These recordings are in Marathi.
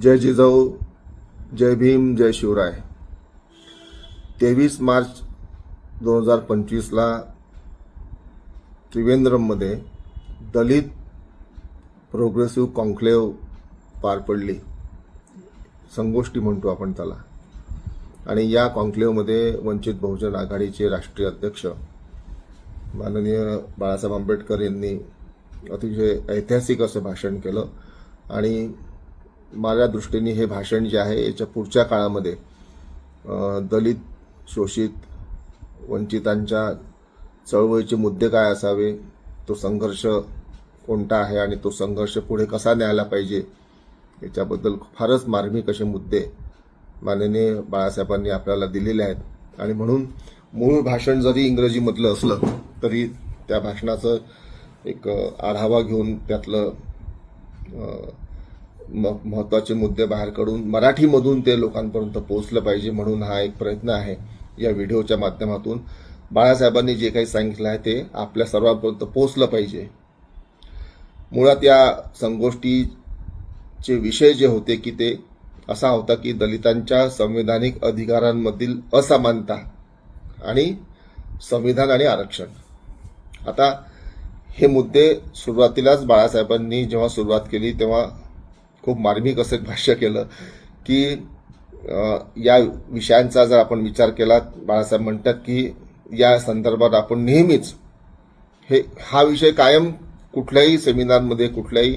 जय जिजाऊ जय भीम जय शिवराय. तेवीस मार्च दोन हजार पंचवीसला त्रिवेंद्रममध्ये दलित प्रोग्रेसिव्ह कॉन्क्लेव पार पडली. संगोष्टी म्हणतो आपण त्याला. आणि या कॉन्क्लेवमध्ये वंचित बहुजन आघाडीचे राष्ट्रीय अध्यक्ष माननीय बाळासाहेब आंबेडकर यांनी अतिशय ऐतिहासिक असं भाषण केलं. आणि माझ्या दृष्टीने हे भाषण जे आहे याच्या पुढच्या काळामध्ये दलित शोषित वंचितांच्या चळवळीचे मुद्दे काय असावे तो संघर्ष कोणता आहे आणि तो संघर्ष पुढे कसा न्यायला पाहिजे याच्याबद्दल फारच मार्मिक असे मुद्दे माननीय बाळासाहेबांनी आपल्याला दिलेले आहेत. आणि म्हणून मूळ भाषण जरी इंग्रजीमधलं असलं तरी त्या भाषणाचं एक आढावा घेऊन त्यातलं म- महत्त्वाचे मुद्दे बाहेर काढून मराठीमधून ते लोकांपर्यंत पोहोचलं पाहिजे म्हणून हा एक प्रयत्न आहे या व्हिडिओच्या माध्यमातून. बाळासाहेबांनी जे काही सांगितलं आहे ते आपल्या सर्वांपर्यंत पोहोचलं पाहिजे. मुळात या संगोष्ठीचे विषय जे होते की ते असा होता की दलितांच्या संविधानिक अधिकारांमधील असमानता आणि संविधान आणि आरक्षण. आता हे मुद्दे सुरुवातीलाच बाळासाहेबांनी जेव्हा सुरुवात केली तेव्हा खूप मार्मिक असं एक भाष्य केलं की या विषयांचा जर आपण विचार केला बाळासाहेब म्हणतात की या संदर्भात आपण नेहमीच हे हा विषय कायम कुठल्याही सेमिनारमध्ये कुठल्याही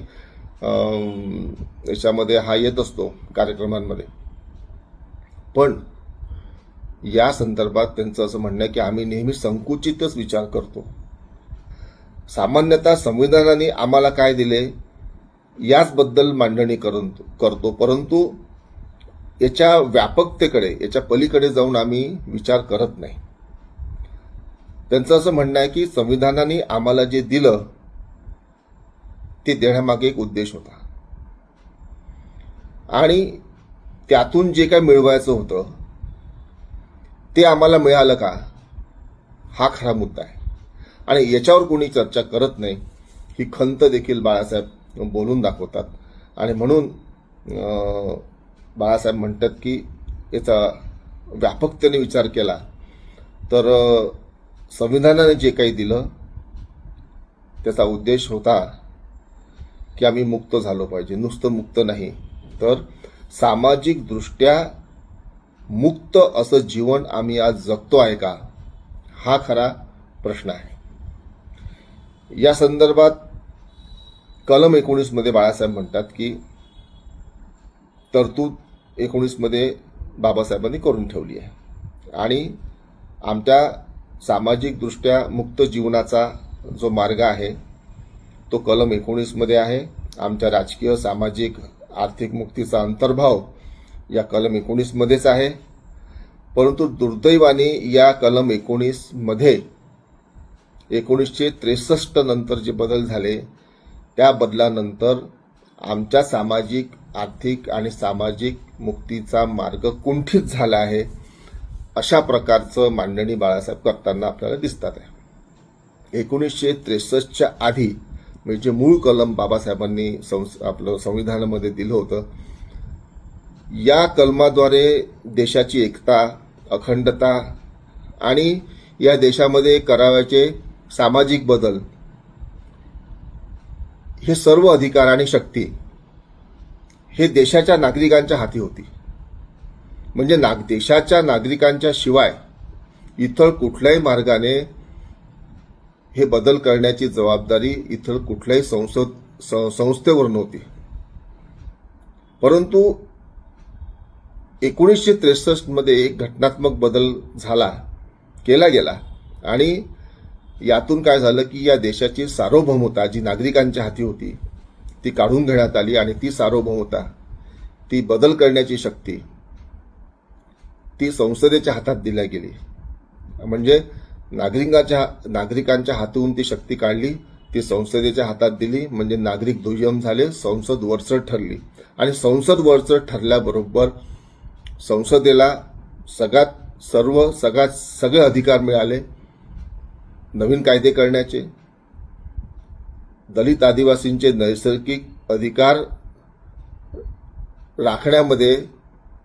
याच्यामध्ये हा येत असतो कार्यक्रमांमध्ये. पण या संदर्भात त्यांचं असं म्हणणं आहे की आम्ही नेहमी संकुचितच विचार करतो. सामान्यतः संविधानाने आम्हाला काय दिले? याचबद्दल मांडणी करून करतो. परंतु याच्या व्यापकतेकडे याच्या पलीकडे जाऊन आम्ही विचार करत नाही. त्यांचं असं म्हणणं आहे की संविधानाने आम्हाला जे दिलं ते देण्यामागे एक उद्देश होता. आणि त्यातून जे काय मिळवायचं होतं ते आम्हाला मिळालं का? हा खरा मुद्दा आहे. आणि याच्यावर कोणी चर्चा करत नाही ही खंत देखील बाळासाहेब बोलून दाखवतात. आणि म्हणून बाळासाहेब म्हणतात की याचा व्यापकतेने विचार केला. तर संविधानाने जे काही दिलं त्याचा उद्देश होता की आम्ही मुक्त झालो पाहिजे. नुसतं मुक्त नाही. तर सामाजिकदृष्ट्या मुक्त असं जीवन आम्ही आज जगतो आहे का? हा खरा प्रश्न आहे. या संदर्भात कलम एकोणीसमध्ये बाळासाहेब म्हणतात की तरतूद एकोणीसमध्ये बाबासाहेबांनी करून ठेवली आहे. आणि आमच्या सामाजिकदृष्ट्या मुक्त जीवनाचा जो मार्ग आहे तो कलम एकोणीसमध्ये आहे. आमच्या राजकीय सामाजिक आर्थिक मुक्तीचा अंतर्भाव या कलम एकोणीसमध्येच आहे. परंतु दुर्दैवाने या कलम एकोणीसमध्ये एकोणीसशे त्रेसष्ट नंतर जे बदल झाले त्या बदलानंतर आमच्या सामाजिक आर्थिक आणि सामाजिक मुक्तीचा मार्ग कुंठित झाला आहे अशा प्रकारचं मांडणी बाळासाहेब करताना आपल्याला दिसतात आहे. एकोणीसशे त्रेसष्टच्या आधी म्हणजे मूळ कलम बाबासाहेबांनी संस आपलं संविधानामध्ये दिलं होतं या कलमाद्वारे देशाची एकता अखंडता आणि या देशामध्ये करावयाचे सामाजिक बदल हे सर्व अधिकार आणि शक्ती हे देशाच्या नागरिकांच्या हाती होती. म्हणजे नाग देशाच्या नागरिकांच्या शिवाय इतर कुठल्याही मार्गाने हे बदल करण्याची जबाबदारी इतर कुठल्याही संसद संस्थेवर नव्हती. परंतु एकोणीसशे त्रेसष्टमध्ये एक घटनात्मक बदल झाला केला गेला आणि यातून काय झालं की या देशाची सार्वभौमता जी नागरिकांच्या हाती होती ती काढून घेण्यात आली आणि ती सार्वभौमता ती बदल करण्याची शक्ती ती संसदेच्या हातात दिल्या गेली. म्हणजे नागरिकांच्या नागरिकांच्या हातून ती शक्ती काढली ती संसदेच्या हातात दिली म्हणजे नागरिक दुय्यम झाले संसद वरचढ ठरली. आणि संसद वरचढ ठरल्याबरोबर संसदेला सगळ्यात सर्व सगळ्यात सगळे अधिकार मिळाले. नवीन कायदे करण्याचे दलित आदिवासींचे नैसर्गिक अधिकार राखण्यामध्ये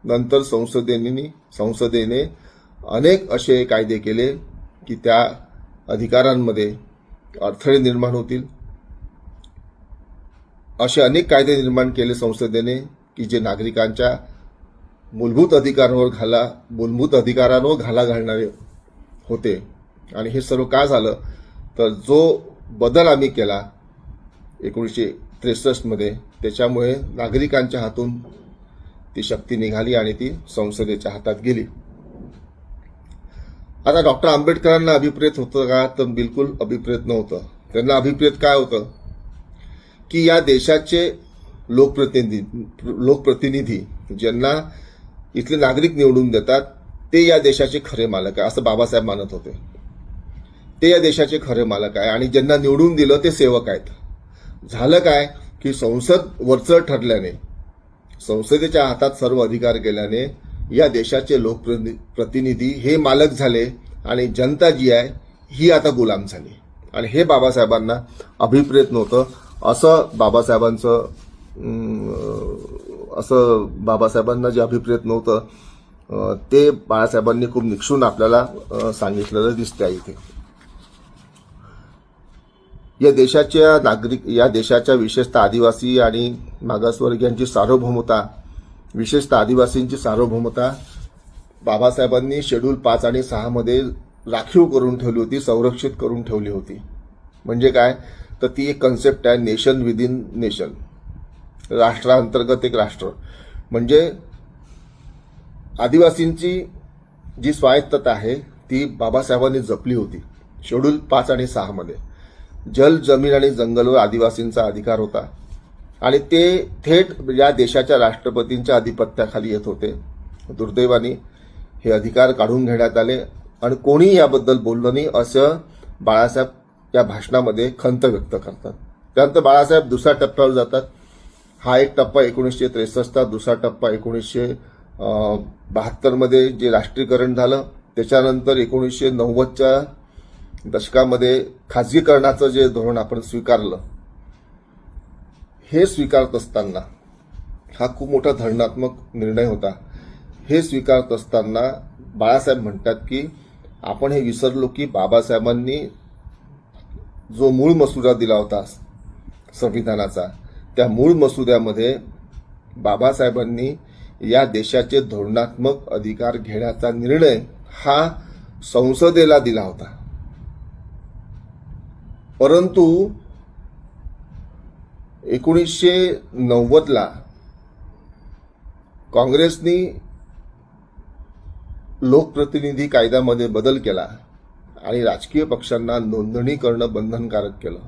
नंतर संसदेने संसदेने अनेक असे कायदे केले की त्या अधिकारांमध्ये अडथळे निर्माण होतील. असे अनेक कायदे निर्माण केले संसदेने की जे नागरिकांच्या मूलभूत अधिकारांवर घाला मूलभूत अधिकारांवर घाला घालणारे होते. आणि हे सर्व का झालं? तर जो बदल आम्ही केला एकोणीसशे त्रेसष्टमध्ये त्याच्यामुळे नागरिकांच्या हातून ती शक्ती निघाली आणि ती संसदेच्या हातात गेली. आता डॉक्टर आंबेडकरांना अभिप्रेत होतं का? तर बिलकुल अभिप्रेत नव्हतं. त्यांना अभिप्रेत काय होतं? की या देशाचे लोकप्रतिनिधी लोकप्रतिनिधी ज्यांना इथले नागरिक निवडून देतात ते या देशाचे खरे मालक आहे असं बाबासाहेब मानत होते. ते या देशाचे खरे मालक आहे आणि ज्यांना निवडून दिलं ते सेवक आहेत. झालं काय? की संसद वरचं ठरल्याने संसदेच्या हातात सर्व अधिकार गेल्याने या देशाचे लोकप्रतिनिधी हे मालक झाले आणि जनता जी आहे ही आता गुलाम झाली. आणि हे बाबासाहेबांना अभिप्रेत नव्हतं. असं बाबासाहेबांचं असं बाबासाहेबांना जे अभिप्रेत नव्हतं ते बाळासाहेबांनी खूप निक्षून आपल्याला सांगितलेलं दिसतंय इथे. या देशाच्या नागरिक या देशाच्या विशेषतः आदिवासी आणि मागासवर्गीयांची सार्वभौमता विशेषतः आदिवासींची सार्वभौमता बाबासाहेबांनी शेड्यूल पाच आणि सहामध्ये राखीव करून ठेवली होती संरक्षित करून ठेवली होती. म्हणजे काय? तर ती एक कन्सेप्ट आहे नेशन विदिन नेशन राष्ट्रांतर्गत एक राष्ट्र. म्हणजे आदिवासींची जी स्वायत्तता आहे ती बाबासाहेबांनी जपली होती शेड्यूल पाच आणि सहामध्ये जल जमीन आणि जंगलवर आदिवासींचा अधिकार होता. आणि ते थेट या देशाच्या राष्ट्रपतींच्या अधिपत्याखाली येत होते. दुर्दैवाने हे अधिकार काढून घेण्यात आले. आणि कोणी याबद्दल बोललं नाही असं बाळासाहेब या भाषणामध्ये खंत व्यक्त करतात. त्यानंतर बाळासाहेब दुसऱ्या टप्प्यावर जातात. हा एक टप्पा एकोणीसशे त्रेसष्टचा दुसरा टप्पा एकोणीसशे बहात्तरमध्ये जे राष्ट्रीयकरण झालं त्याच्यानंतर एकोणीसशे नव्वदच्या दशकामध्ये खाजगीकरणाचं जे धोरण आपण स्वीकारलं हे स्वीकारत असताना हा खूप मोठा धरणात्मक निर्णय होता. हे स्वीकारत असताना बाळासाहेब म्हणतात की आपण हे विसरलो की बाबासाहेबांनी जो मूळ मसुदा दिला होता संविधानाचा त्या मूळ मसुद्यामध्ये बाबासाहेबांनी या देशाचे धोरणात्मक अधिकार घेण्याचा निर्णय हा संसदेला दिला होता. परंतु एकोणीसशे नव्वदला काँग्रेसनी लोकप्रतिनिधी कायद्यामध्ये बदल केला आणि राजकीय पक्षांना नोंदणी करणं बंधनकारक केलं.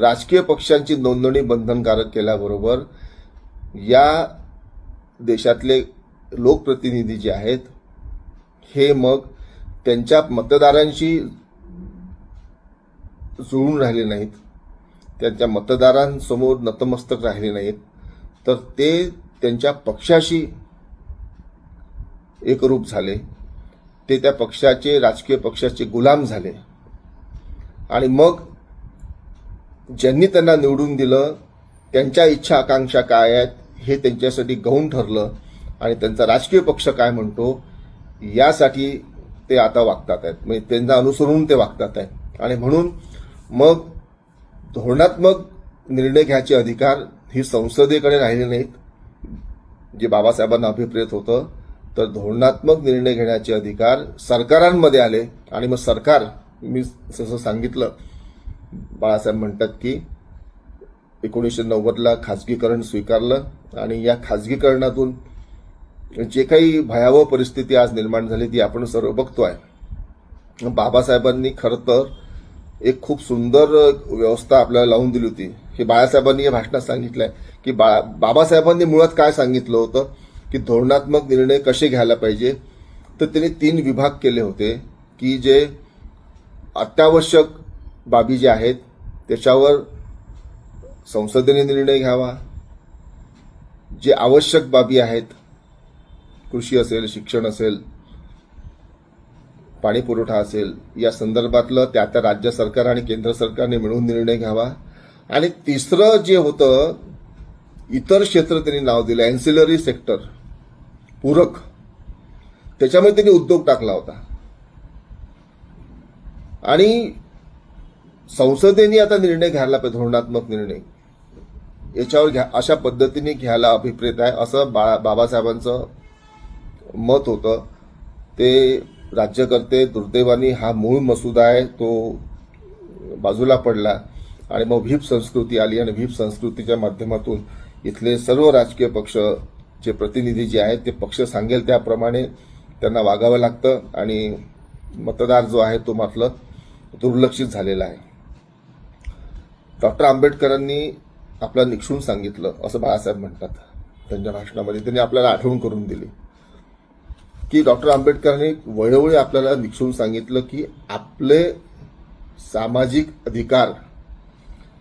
राजकीय पक्षांची नोंदणी बंधनकारक केल्याबरोबर या देशातले लोकप्रतिनिधी जे आहेत हे मग त्यांच्या मतदारांशी जुळून राहिले नाहीत. त्यांच्या मतदारांसमोर नतमस्तक राहिले नाहीत. तर ते त्यांच्या पक्षाशी एकरूप झाले. ते त्या पक्षाचे राजकीय पक्षाचे गुलाम झाले. आणि मग ज्यांनी त्यांना निवडून दिलं त्यांच्या इच्छा आकांक्षा काय आहेत हे त्यांच्यासाठी गौण ठरलं. आणि त्यांचा राजकीय पक्ष काय म्हणतो यासाठी ते आता वागतात आहेत. म्हणजे त्यांना अनुसरून ते वागतात आहेत. आणि म्हणून मग धोरणात्मक निर्णय घ्यायचे अधिकार ही संसदेकडे राहिले नाहीत. जे बाबासाहेबांना अभिप्रेत होतं तर धोरणात्मक निर्णय घेण्याचे अधिकार सरकारांमध्ये आले. आणि मग सरकार मी जसं सांगितलं बाळासाहेब म्हणतात की एकोणीसशे नव्वदला खाजगीकरण स्वीकारलं आणि या खाजगीकरणातून जे काही भयावह परिस्थिती आज निर्माण झाली ती आपण सर्व बघतो आहे बाबासाहेबांनी खरं तर एक खूप सुंदर व्यवस्था आपल्याला लावून दिली होती. हे बाळासाहेबांनी या भाषणात सांगितलंय की बा बाबासाहेबांनी मुळात काय सांगितलं होतं? की धोरणात्मक निर्णय कसे घ्यायला पाहिजे? तर त्यांनी तीन विभाग केले होते की जे अत्यावश्यक बाबी ज्या आहेत त्याच्यावर संसदेने निर्णय घ्यावा. जे आवश्यक बाबी आहेत कृषी असेल शिक्षण असेल पाणी पुरवठा असेल या संदर्भातलं त्या त्या राज्य सरकार आणि केंद्र सरकारने मिळून निर्णय घ्यावा. आणि तिसरं जे होतं इतर क्षेत्र त्यांनी नाव दिलं एन्सिलरी सेक्टर पूरक. त्याच्यामध्ये त्यांनी उद्योग टाकला होता. आणि संसदेने आता निर्णय घ्यायला पाहिजे धोरणात्मक निर्णय. याच्यावर घ्या अशा पद्धतीने घ्यायला अभिप्रेत आहे असं बा बाबासाहेबांचं मत होतं. ते राज्यकर्ते दुर्दैवानी हा मूळ मसुदा आहे तो बाजूला पडला आणि मग व्हीप संस्कृती आली आणि व्हीप संस्कृतीच्या माध्यमातून इथले सर्व राजकीय पक्ष जे प्रतिनिधी जे आहेत ते पक्ष सांगेल त्याप्रमाणे त्यांना वागावं लागतं आणि मतदार जो आहे तो मात्र दुर्लक्षित झालेला आहे. डॉक्टर आंबेडकरांनी आपलं निक्षून सांगितलं असं बाळासाहेब म्हणतात. त्यांच्या भाषणामध्ये त्यांनी आपल्याला आठवण करून दिली. की डॉक्टर आंबेडकरांनी वेळोवेळी आपल्याला निक्षून सांगितलं की आपले सामाजिक अधिकार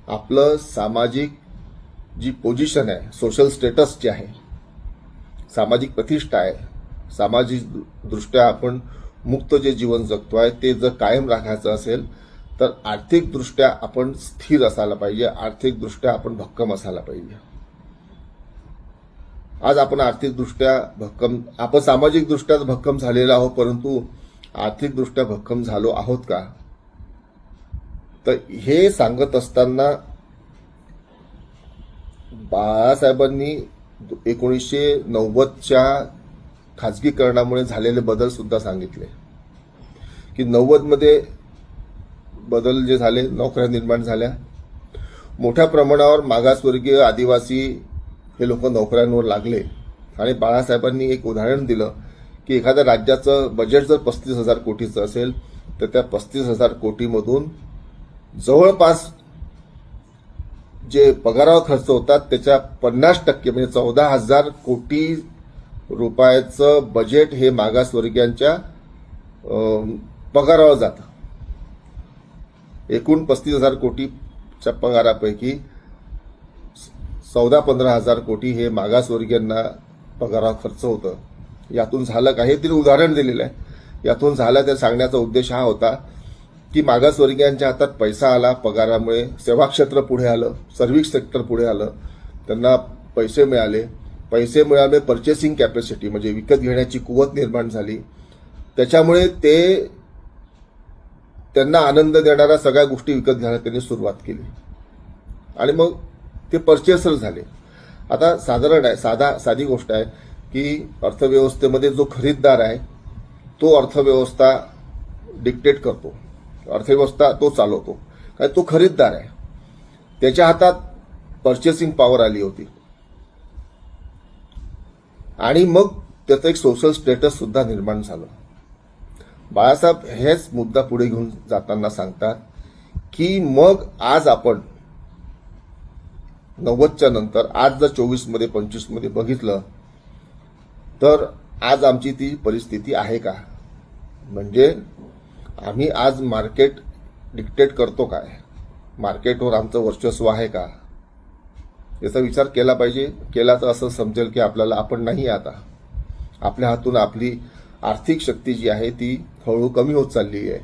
आपलं सामाजिक जी पोझिशन आहे सोशल स्टेटस जे आहे सामाजिक प्रतिष्ठा आहे सामाजिक दृष्ट्या आपण मुक्त जे जीवन जगतो आहे ते जर कायम राखायचं असेल तर आर्थिकदृष्ट्या आपण स्थिर असायला पाहिजे आर्थिकदृष्ट्या आपण भक्कम असायला पाहिजे. आज आपण आर्थिकदृष्ट्या भक्कम आपण सामाजिकदृष्ट्याच भक्कम झालेलो आहोत परंतु आर्थिकदृष्ट्या भक्कम झालो आहोत का? तर हे सांगत असताना बाळासाहेबांनी एकोणीसशे नव्वदच्या खाजगीकरणामुळे झालेले बदल सुद्धा सांगितले. की नव्वदमध्ये बदल जे झाले नोकऱ्या निर्माण झाल्या. मोठ्या प्रमाणावर मागासवर्गीय आदिवासी हे लोक नोकऱ्यांवर लागले. आणि बाळासाहेबांनी एक उदाहरण दिलं की एखाद्या राज्याचं बजेट जर पस्तीस हजार कोटीचं असेल तर त्या पस्तीस हजार कोटीमधून जवळपास जे पगारावर खर्च होतात त्याच्या पन्नास टक्के म्हणजे चौदा हजार कोटी रुपयाचं बजेट हे मागासवर्गीयांच्या पगारावर जातं. एकूण पस्तीस हजार कोटीच्या पगारापैकी चौदा पंधरा हजार कोटी हे मागासवर्गीयांना पगारात खर्च होतं. यातून झालं का हे तिने उदाहरण दिलेलं आहे. यातून झालं ते सांगण्याचा उद्देश हा होता की मागासवर्गीयांच्या हातात पैसा आला पगारामुळे सेवा क्षेत्र पुढे आलं सर्व्हिस सेक्टर पुढे आलं. त्यांना पैसे मिळाले. पैसे मिळाले पर्चेसिंग कॅपॅसिटी म्हणजे विकत घेण्याची कुवत निर्माण झाली. त्याच्यामुळे ते त्यांना आनंद देणाऱ्या सगळ्या गोष्टी विकत घ्यायला त्यांनी सुरुवात केली. आणि मग ते परचेसर झाले. आता साधारण आहे साधा साधी गोष्ट आहे की अर्थव्यवस्थेमध्ये जो खरीददार आहे तो अर्थव्यवस्था डिक्टेट करतो. अर्थव्यवस्था तो चालवतो. कारण तो खरीददार आहे. त्याच्या हातात पर्चेसिंग पॉवर आली होती. आणि मग त्याचं एक सोशल स्टेटस सुद्धा निर्माण झालं. बाळासाहेब हेच मुद्दा पुढे घेऊन जाताना सांगतात की मग आज आपण नव्वदच्या नंतर आज जर चोवीसमध्ये पंचवीसमध्ये बघितलं तर आज आमची ती परिस्थिती आहे का? म्हणजे आम्ही आज मार्केट डिक्टेट करतो काय? मार्केटवर आमचं वर्चस्व आहे का? याचा विचार केला पाहिजे. केला तर असं समजेल की आपल्याला आपण नाही आता. आपल्या हातून आपली आर्थिक शक्ती जी आहे ती हळूहळू कमी होत चालली आहे.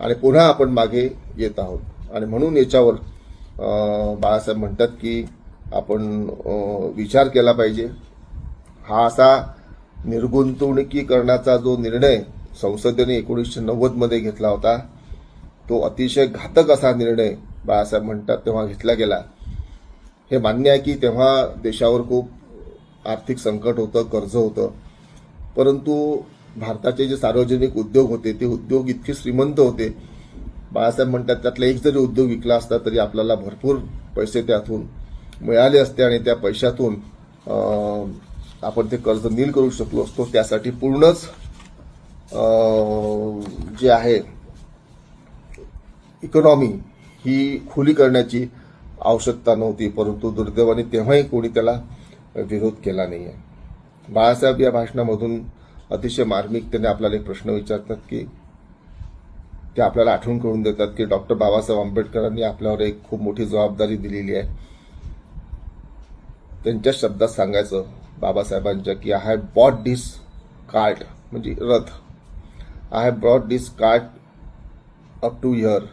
आणि पुन्हा आपण मागे येत आहोत. आणि म्हणून याच्यावर बाळासाहेब म्हणतात की आपण विचार केला पाहिजे. हा असा निर्गुंतवणुकीकरणाचा जो निर्णय संसदेने एकोणीसशे नव्वदमध्ये घेतला होता तो अतिशय घातक असा निर्णय बाळासाहेब म्हणतात तेव्हा घेतला गेला. हे मान्य आहे की तेव्हा देशावर खूप आर्थिक संकट होतं कर्ज होतं. परंतु भारताचे जे सार्वजनिक उद्योग होते ते उद्योग इतके श्रीमंत होते बाळासाहेब म्हणतात त्यातला एक जरी उद्योग विकला असता तरी आपल्याला भरपूर पैसे त्यातून मिळाले असते आणि त्या पैशातून आपण ते कर्ज नील करू शकलो असतो. त्यासाठी पूर्णच जे आहे इकॉनॉमी ही खुली करण्याची आवश्यकता नव्हती परंतु दुर्दैवाने तेव्हाही कोणी त्याला विरोध केला नाही आहे बाळासाहेब या भाषणामधून अतिशय मार्मिकतेने आपल्याला एक प्रश्न विचारतात की ते आपल्याला आठवण करून देतात की डॉक्टर बाबासाहेब आंबेडकरांनी आपल्यावर एक खूप मोठी जबाबदारी दिलेली आहे. त्यांच्या शब्दात सांगायचं बाबासाहेबांच्या की I have bought this cart म्हणजे रथ. I have brought this cart up to your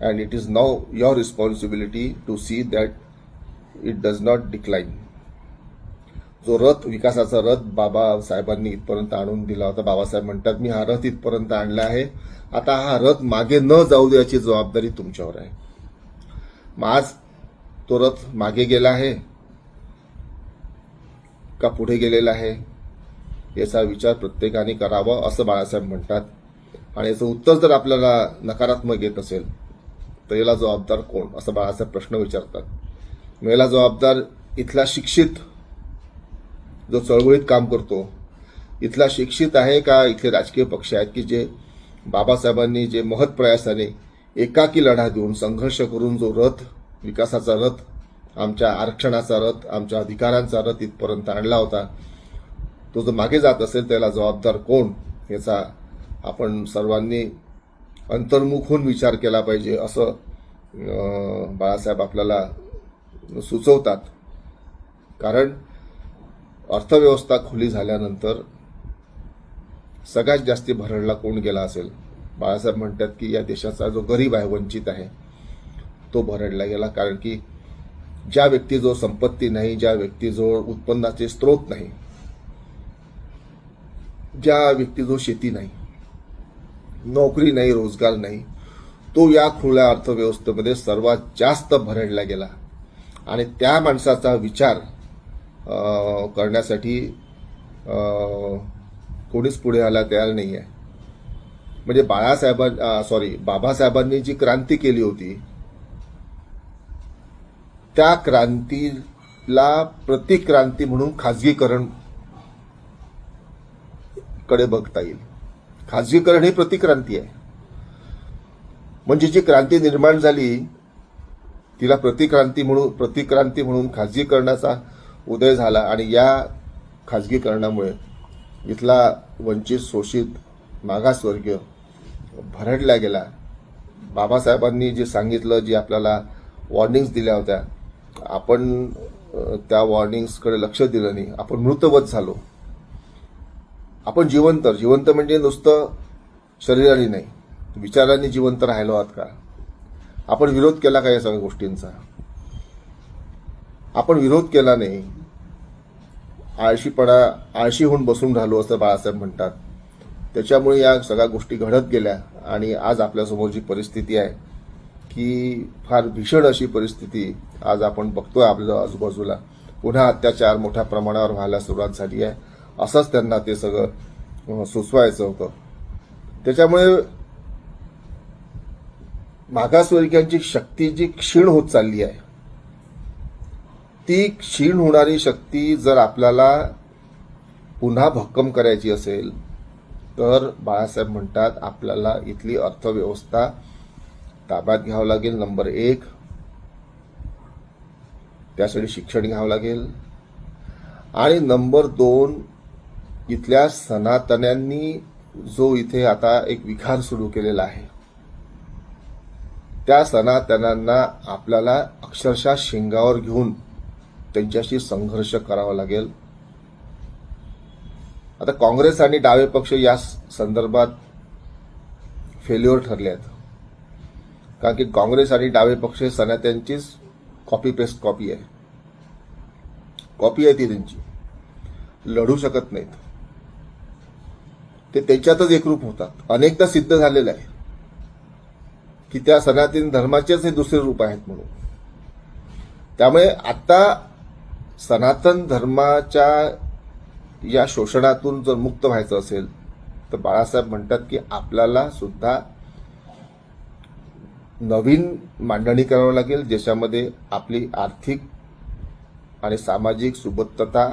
and it is now your responsibility to see that it does not decline जो रथ विकासाचा रथ बाबासाहेबांनी इथपर्यंत आणून दिला होता. बाबासाहेब म्हणतात मी हा रथ इथपर्यंत आणला आहे. आता हा रथ मागे न जाऊ द्यायची जबाबदारी तुमच्यावर आहे. मग आज तो रथ मागे गेला आहे का पुढे गेलेला आहे याचा विचार प्रत्येकाने करावा असं बाळासाहेब म्हणतात. आणि याचं उत्तर जर आपल्याला नकारात्मक येत असेल तर याला जबाबदार कोण? असं बाळासाहेब प्रश्न विचारतात. याला जबाबदार इथला शिक्षित जो चळवळीत काम करतो. इथला शिक्षित आहे का? इथले राजकीय पक्ष आहेत की जे बाबासाहेबांनी जे महत् प्रयासाने एकाकी लढा देऊन संघर्ष करून जो रथ विकासाचा रथ आमच्या आरक्षणाचा रथ आमच्या अधिकारांचा रथ इथपर्यंत आणला होता तो जर मागे जात असेल त्याला जबाबदार कोण याचा आपण सर्वांनी अंतर्मुख होऊन विचार केला पाहिजे असं बाळासाहेब आपल्याला सुचवतात. कारण अर्थव्यवस्था खुली झाल्यानंतर सगळ्यात जास्ती भरडला कोण गेला असेल? बाळासाहेब म्हणतात की या देशाचा जो गरीब आहे वंचित आहे तो भरडला गेला. कारण की ज्या व्यक्तीजवळ संपत्ती नाही ज्या व्यक्तीजवळ उत्पन्नाचे स्रोत नाही ज्या व्यक्तीजवळ शेती नाही नोकरी नाही रोजगार नाही तो या खुल्या अर्थव्यवस्थेमध्ये सर्वात जास्त भरडला गेला. आणि त्या माणसाचा विचार करण्यासाठी कोणीच पुढे आला तयार नाही आहे म्हणजे बाळासाहेबां सॉरी बाबासाहेबांनी जी क्रांती केली होती त्या क्रांतीला प्रतिक्रांती म्हणून खाजगीकरणकडे बघता येईल. खाजगीकरण ही प्रतिक्रांती आहे. म्हणजे जी क्रांती निर्माण झाली तिला प्रतिक्रांती म्हणून प्रतिक्रांती म्हणून खाजगीकरणाचा उदय झाला आणि या खाजगीकरणामुळे इथला वंचित शोषित मागासवर्गीय भरडला गेला. बाबासाहेबांनी जे सांगितलं जे आपल्याला वॉर्निंग्स दिल्या होत्या आपण त्या वॉर्निंग्सकडे लक्ष दिलं नाही. आपण मृतवत झालो. आपण जिवंत जिवंत म्हणजे नुसतं शरीराने नाही विचारांनी जिवंत राहिलो आहात का? आपण विरोध केला का या सगळ्या गोष्टींचा? आपण विरोध केला नाही. आळशीपणा आळशी होऊन बसून राहिलो असं बाळासाहेब म्हणतात. त्याच्यामुळे या सगळ्या गोष्टी घडत गेल्या आणि आज आपल्यासमोर जी परिस्थिती आहे की फार भीषण अशी परिस्थिती आज आपण बघतोय आपल्या आजूबाजूला. पुन्हा अत्याचार मोठ्या प्रमाणावर व्हायला सुरुवात झाली आहे. असंच त्यांना ते सगळं सुचवायचं होतं. त्याच्यामुळे मागासवर्गीयांची शक्ती जी क्षीण होत चालली आहे ती क्षीण होणारी शक्ती जर आपल्याला पुन्हा भक्कम करायची असेल तर बाळासाहेब म्हणतात आपल्याला इथली अर्थव्यवस्था ताब्यात घ्यावं लागेल नंबर एक. त्यासाठी शिक्षण घ्यावं लागेल. आणि नंबर दोन इथल्या सनातन्यांनी जो इथे आता एक विकार सुरू केलेला आहे त्या सनातनांना आपल्याला अक्षरशः शिंगावर घेऊन त्यांच्याशी संघर्ष करावा लागेल. आता काँग्रेस आणि डावे पक्ष या संदर्भात फेल्युअर ठरले आहेत. कारण की काँग्रेस आणि डावे पक्ष हे सनात्यांचीच कॉपी पेस्ट कॉपी आहे. कॉपी आहे ती त्यांची. लढू शकत नाहीत. ते त्याच्यातच एकरूप होतात. अनेकदा सिद्ध झालेलं आहे की त्या सनातन धर्माचेच हे दुसरे रूप आहेत म्हणून. त्यामुळे आता सनातन धर्माच्या या शोषणातून जर मुक्त व्हायचं असेल तर बाळासाहेब म्हणतात की आपल्याला सुद्धा नवीन मांडणी करावी लागेल ज्याच्यामध्ये आपली आर्थिक आणि सामाजिक सुबत्तता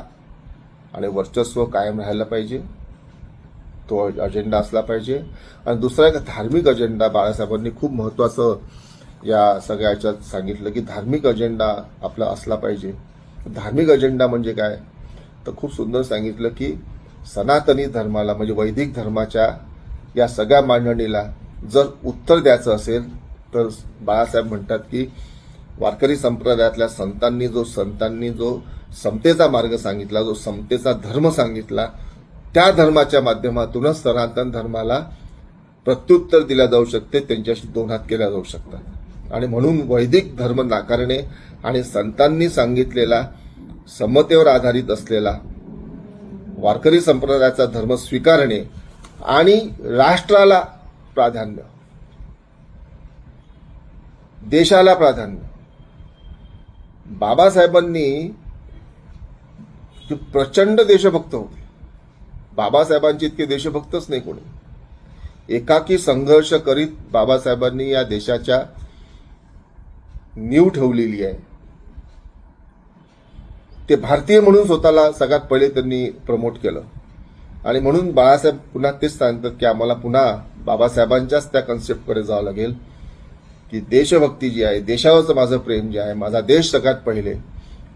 आणि वर्चस्व कायम राहायला पाहिजे तो अजेंडा असला पाहिजे. आणि दुसरा एक धार्मिक अजेंडा बाळासाहेबांनी खूप महत्वाचं या सगळ्याच्यात सांगितलं की धार्मिक अजेंडा आपला असला पाहिजे. धार्मिक अजेंडा म्हणजे काय? तर खूप सुंदर सांगितलं की सनातनी धर्माला म्हणजे वैदिक धर्माच्या या सगळ्या मांडणीला जर उत्तर द्यायचं असेल तर बाळासाहेब म्हणतात की वारकरी संप्रदायातल्या संतांनी जो संतांनी जो समतेचा मार्ग सांगितला जो समतेचा धर्म सांगितला त्या धर्माच्या माध्यमातूनच सनातन धर्माला प्रत्युत्तर दिल्या जाऊ शकते त्यांच्याशी दोन हात केल्या जाऊ शकतात. आणि म्हणून वैदिक धर्म नाकारणे आणि संतांनी सांगितलेला समतेवर आधारित असलेला वारकरी संप्रदायाचा धर्म स्वीकारणे आणि राष्ट्राला प्राधान्य देशाला प्राधान्य. बाबासाहेबांनी प्रचंड देशभक्त होते. बाबासाहेबांचे इतके देशभक्तच नाही कोणी. एकाकी संघर्ष करीत बाबासाहेबांनी या देशाच्या नीव ठेवलेली आहे. ते भारतीय म्हणून स्वतःला सगळ्यात पहिले त्यांनी प्रमोट केलं. आणि म्हणून बाळासाहेब पुन्हा तेच सांगतात की आम्हाला पुन्हा बाबासाहेबांच्याच त्या कन्सेप्टकडे जावं लागेल की देशभक्ती जी आहे देशावरचं माझं प्रेम जे आहे माझा देश सगळ्यात पहिले.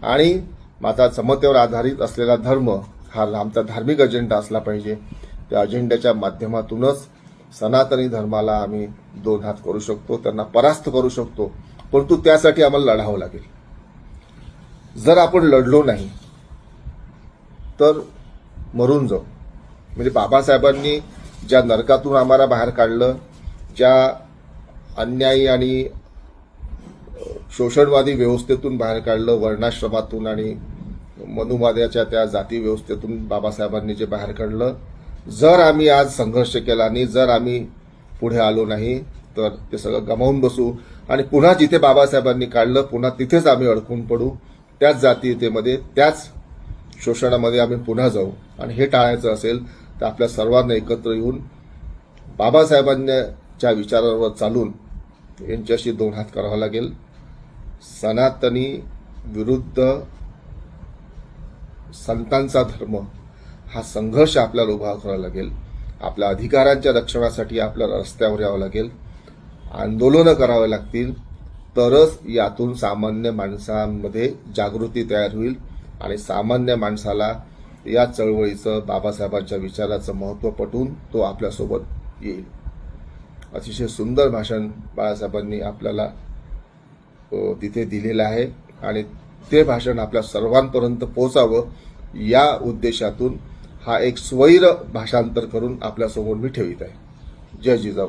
आणि माझा समतेवर आधारित असलेला धर्म हा आमचा धार्मिक अजेंडा असला पाहिजे. त्या अजेंड्याच्या माध्यमातूनच सनातनी धर्माला आम्ही दोन हात करू शकतो त्यांना परास्त करू शकतो. परंतु त्यासाठी आम्हाला लढावं लागेल. जर आपण लढलो नाही तर मरून जाऊ. म्हणजे बाबासाहेबांनी ज्या नरकातून आम्हाला बाहेर काढलं ज्या अन्यायी आणि शोषणवादी व्यवस्थेतून बाहेर काढलं वर्णाश्रमातून आणि मनुवाद्याच्या त्या जाती व्यवस्थेतून बाबासाहेबांनी जे बाहेर काढलं जर आम्ही आज संघर्ष केला आणि जर आम्ही पुढे आलो नाही तर ते सगळं गमावून बसू. आणि पुन्हा जिथे बाबासाहेबांनी काढलं पुन्हा तिथेच आम्ही अडकून पडू. त्याच जातीयतेमध्ये त्याच शोषणामध्ये आम्ही पुन्हा जाऊ. आणि हे टाळायचं असेल तर आपल्या सर्वांना एकत्र येऊन बाबासाहेबांच्या विचारावर चालून यांच्याशी दोन हात करावा लागेल. सनातनी विरुद्ध संतांचा धर्म हा संघर्ष आपल्याला उभा करावा लागेल. आपल्या अधिकारांच्या रक्षणासाठी आपल्याला रस्त्यावर यावं लागेल. आंदोलनं करावे लागतील. तरच यातून सामान्य माणसांमध्ये जागृती तयार होईल आणि सामान्य माणसाला या चळवळीचं बाबासाहेबांच्या विचाराचं महत्त्व पटवून तो आपल्यासोबत येईल. अतिशय सुंदर भाषण बाळासाहेबांनी आपल्याला तिथे दिलेलं आहे आणि ते भाषण आपल्या सर्वांपर्यंत पोहोचावं या उद्देशातून हा एक स्वैर भाषांतर करून आपल्यासमोर मी ठेवित आहे. जय जिजाऊ.